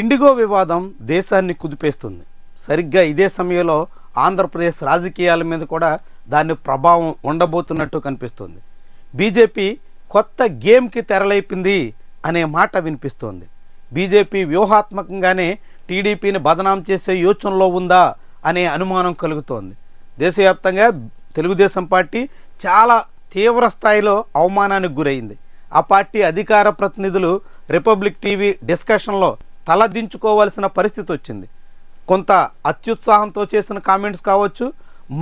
IndiGo వివాదం దేశాన్ని కుదిపేస్తుంది. సరిగ్గా ఇదే సమయంలో ఆంధ్రప్రదేశ్ రాజకీయాల మీద కూడా దాని ప్రభావం ఉండబోతున్నట్టు కనిపిస్తుంది. బీజేపీ కొత్త గేమ్కి తెరలైపింది అనే మాట వినిపిస్తోంది. బీజేపీ వ్యూహాత్మకంగానే టీడీపీని బదనాం చేసే యోచనలో ఉందా అనే అనుమానం కలుగుతోంది. దేశవ్యాప్తంగా తెలుగుదేశం పార్టీ చాలా తీవ్ర స్థాయిలో అవమానానికి గురైంది. ఆ పార్టీ అధికార ప్రతినిధులు రిపబ్లిక్ టీవీ డిస్కషన్లో తలదించుకోవాల్సిన పరిస్థితి వచ్చింది. కొంత అత్యుత్సాహంతో చేసిన కామెంట్స్ కావచ్చు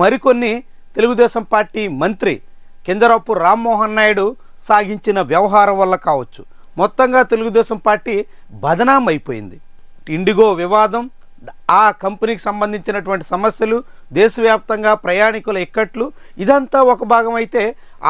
మరికొన్ని తెలుగుదేశం పార్టీ మంత్రి కింజరాపు రామ్మోహన్ నాయుడు సాగించిన వ్యవహారం వల్ల కావచ్చు. మొత్తంగా తెలుగుదేశం పార్టీ బదనాం అయిపోయింది ఇండిగో వివాదం ఆ కంపెనీకి సంబంధించినటువంటి సమస్యలు దేశవ్యాప్తంగా ప్రయాణికుల ఇక్కట్లు ఇదంతా ఒక భాగం అయితే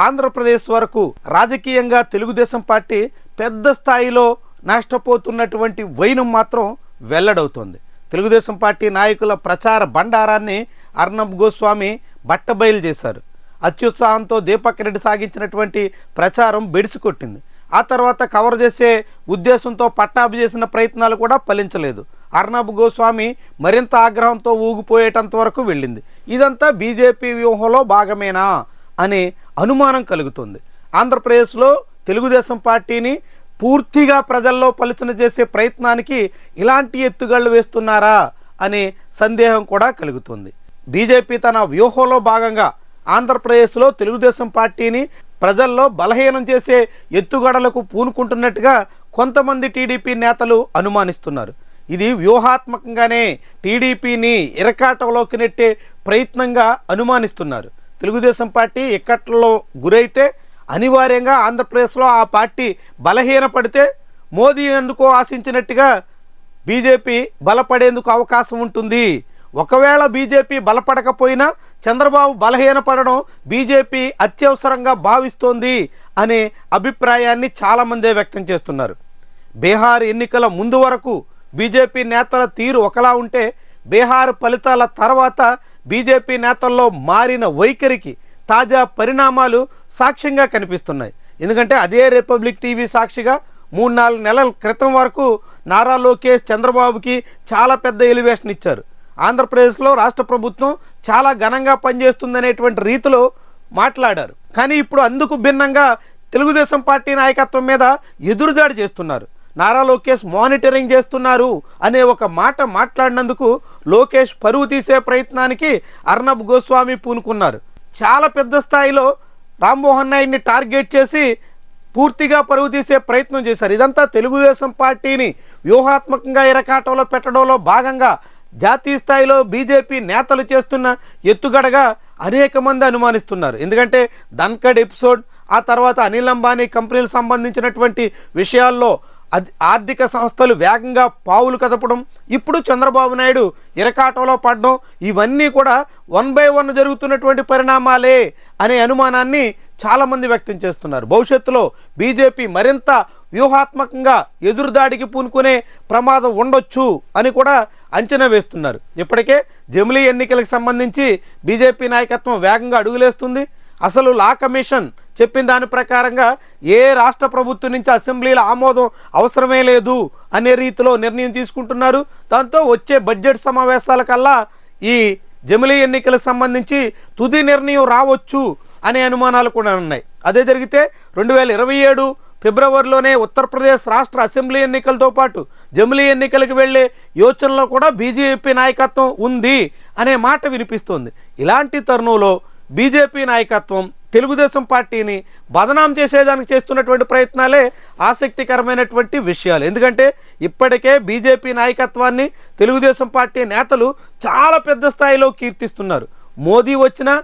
ఆంధ్రప్రదేశ్ వరకు రాజకీయంగా తెలుగుదేశం పార్టీ పెద్ద స్థాయిలో నష్టపోతున్నటువంటి వైనం మాత్రం వెల్లడవుతోంది. తెలుగుదేశం పార్టీ నాయకుల ప్రచార బండారాన్ని అర్నబ్ గోస్వామి బట్టబయలు చేశారు. అత్యుత్సాహంతో దీపక్ రెడ్డి సాగించినటువంటి ప్రచారం బెడిసికొట్టింది. ఆ తర్వాత కవర్ చేసే ఉద్దేశంతో పట్టాభి చేసిన ప్రయత్నాలు కూడా ఫలించలేదు. అర్నబ్ గోస్వామి మరింత ఆగ్రహంతో ఊగిపోయేటంత వరకు వెళ్ళింది. ఇదంతా బీజేపీ వ్యూహంలో భాగమేనా అనే అనుమానం కలుగుతుంది. ఆంధ్రప్రదేశ్లో తెలుగుదేశం పార్టీని పూర్తిగా ప్రజల్లో పలుచన చేసే ప్రయత్నానికి ఇలాంటి ఎత్తుగళ్ళు వేస్తున్నారా అనే సందేహం కూడా కలుగుతుంది. బీజేపీ తన వ్యూహంలో భాగంగా ఆంధ్రప్రదేశ్లో తెలుగుదేశం పార్టీని ప్రజల్లో బలహీనం చేసే ఎత్తుగడలకు పూనుకుంటున్నట్టుగా కొంతమంది టీడీపీ నేతలు అనుమానిస్తున్నారు. ఇది వ్యూహాత్మకంగానే టీడీపీని ఇరకాటంలోకి నెట్టే ప్రయత్నంగా అనుమానిస్తున్నారు. తెలుగుదేశం పార్టీ ఇక్కట్లలో గురైతే అనివార్యంగా ఆంధ్రప్రదేశ్లో ఆ పార్టీ బలహీనపడితే మోదీ ఎందుకో ఆశించినట్టుగా బీజేపీ బలపడేందుకు అవకాశం ఉంటుంది. ఒకవేళ బీజేపీ బలపడకపోయినా చంద్రబాబు బలహీనపడడం బీజేపీ అత్యవసరంగా భావిస్తోంది అనే అభిప్రాయాన్ని చాలామందే వ్యక్తం చేస్తున్నారు. బీహార్ ఎన్నికల ముందు వరకు బీజేపీ నేతల తీరు ఒకలా ఉంటే బీహార్ ఫలితాల తర్వాత బీజేపీ నేతల్లో మారిన వైఖరికి తాజా పరిణామాలు సాక్ష్యంగా కనిపిస్తున్నాయి. ఎందుకంటే అదే రిపబ్లిక్ టీవీ సాక్షిగా మూడు నాలుగు నెలల క్రితం వరకు నారా లోకేష్ చంద్రబాబుకి చాలా పెద్ద ఎలివేషన్ ఇచ్చారు. ఆంధ్రప్రదేశ్లో రాష్ట్ర ప్రభుత్వం చాలా ఘనంగా పనిచేస్తుందనేటువంటి రీతిలో మాట్లాడారు. కానీ ఇప్పుడు అందుకు భిన్నంగా తెలుగుదేశం పార్టీ నాయకత్వం మీద ఎదురుదాడి చేస్తున్నారు. నారా లోకేష్ మానిటరింగ్ చేస్తున్నారు అనే ఒక మాట మాట్లాడినందుకు లోకేష్ పరువు తీసే ప్రయత్నానికి అర్నబ్ గోస్వామి పూనుకున్నారు. చాలా పెద్ద స్థాయిలో రామ్మోహన్ నాయుడిని టార్గెట్ చేసి పూర్తిగా పరుగు తీసే ప్రయత్నం చేశారు. ఇదంతా తెలుగుదేశం పార్టీని వ్యూహాత్మకంగా ఇరకాటంలో పెట్టడంలో భాగంగా జాతీయ స్థాయిలో బీజేపీ నేతలు చేస్తున్న ఎత్తుగడగా అనేక మంది అనుమానిస్తున్నారు. ఎందుకంటే ధన్కడ్ ఎపిసోడ్ ఆ తర్వాత అనిల్ అంబానీ కంపెనీలకు సంబంధించినటువంటి విషయాల్లో ఆర్థిక సంస్థలు వేగంగా పావులు కదపడం ఇప్పుడు చంద్రబాబు నాయుడు ఇరకాటంలో పడడం ఇవన్నీ కూడా వన్ బై వన్ జరుగుతున్నటువంటి పరిణామాలే అనే అనుమానాన్ని చాలామంది వ్యక్తం చేస్తున్నారు. భవిష్యత్తులో బీజేపీ మరింత వ్యూహాత్మకంగా ఎదురుదాడికి పూనుకునే ప్రమాదం ఉండొచ్చు అని కూడా అంచనా వేస్తున్నారు. ఇప్పటికే జమిలీ ఎన్నికలకు సంబంధించి బీజేపీ నాయకత్వం వేగంగా అడుగులేస్తుంది. అసలు లా కమిషన్ చెప్పిన దాని ప్రకారంగా ఏ రాష్ట్ర ప్రభుత్వం నుంచి అసెంబ్లీల ఆమోదం అవసరమే లేదు అనే రీతిలో నిర్ణయం తీసుకుంటున్నారు. దాంతో వచ్చే బడ్జెట్ సమావేశాల కల్లా ఈ జమిలీ ఎన్నికలకు సంబంధించి తుది నిర్ణయం రావచ్చు అనే అనుమానాలు కూడా ఉన్నాయి. అదే జరిగితే రెండు వేల ఇరవై ఏడు ఫిబ్రవరిలోనే ఉత్తరప్రదేశ్ రాష్ట్ర అసెంబ్లీ ఎన్నికలతో పాటు జమిలీ ఎన్నికలకు వెళ్ళే యోచనలో కూడా బీజేపీ నాయకత్వం ఉంది అనే మాట వినిపిస్తోంది. ఇలాంటి తరుణంలో బీజేపీ నాయకత్వం తెలుగుదేశం పార్టీని బదనాం చేసేదానికి చేస్తున్నటువంటి ప్రయత్నాలే ఆసక్తికరమైనటువంటి విషయాలు. ఎందుకంటే ఇప్పటికే బీజేపీ నాయకత్వాన్ని తెలుగుదేశం పార్టీ నేతలు చాలా పెద్ద స్థాయిలో కీర్తిస్తున్నారు. మోదీ వచ్చినా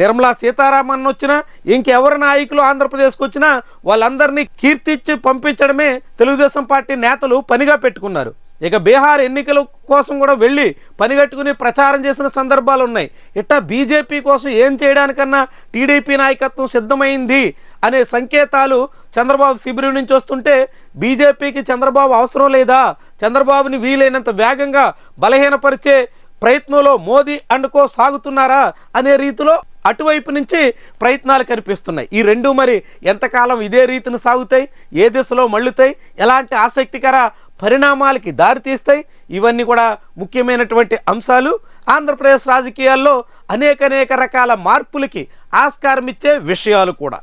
నిర్మలా సీతారామన్ వచ్చినా ఇంకెవరి నాయకులు ఆంధ్రప్రదేశ్కి వచ్చినా వాళ్ళందరినీ కీర్తించి పంపించడమే తెలుగుదేశం పార్టీ నేతలు పనిగా పెట్టుకున్నారు. ఇక బీహార్ ఎన్నికల కోసం కూడా వెళ్ళి పనిగట్టుకుని ప్రచారం చేసిన సందర్భాలు ఉన్నాయి. ఇట్టా బీజేపీ కోసం ఏం చేయడానికన్నా టీడీపీ నాయకత్వం సిద్ధమైంది అనే సంకేతాలు చంద్రబాబు శిబిరం నుంచి వస్తుంటే బీజేపీకి చంద్రబాబు అవసరం లేదా? చంద్రబాబుని వీలైనంత వేగంగా బలహీనపరిచే ప్రయత్నంలో మోదీ అండుకో సాగుతున్నారా అనే రీతిలో అటువైపు నుంచి ప్రయత్నాలు కనిపిస్తున్నాయి. ఈ రెండు మరి ఎంతకాలం ఇదే రీతిని సాగుతాయి? ఏ దిశలో మళ్ళుతాయి? ఎలాంటి ఆసక్తికర పరిణామాలకి దారితీస్తాయి ఇవన్నీ కూడా ముఖ్యమైనటువంటి అంశాలు. ఆంధ్రప్రదేశ్ రాజకీయాల్లో అనేక అనేక రకాల మార్పులకి ఆస్కారం ఇచ్చే విషయాలు కూడా.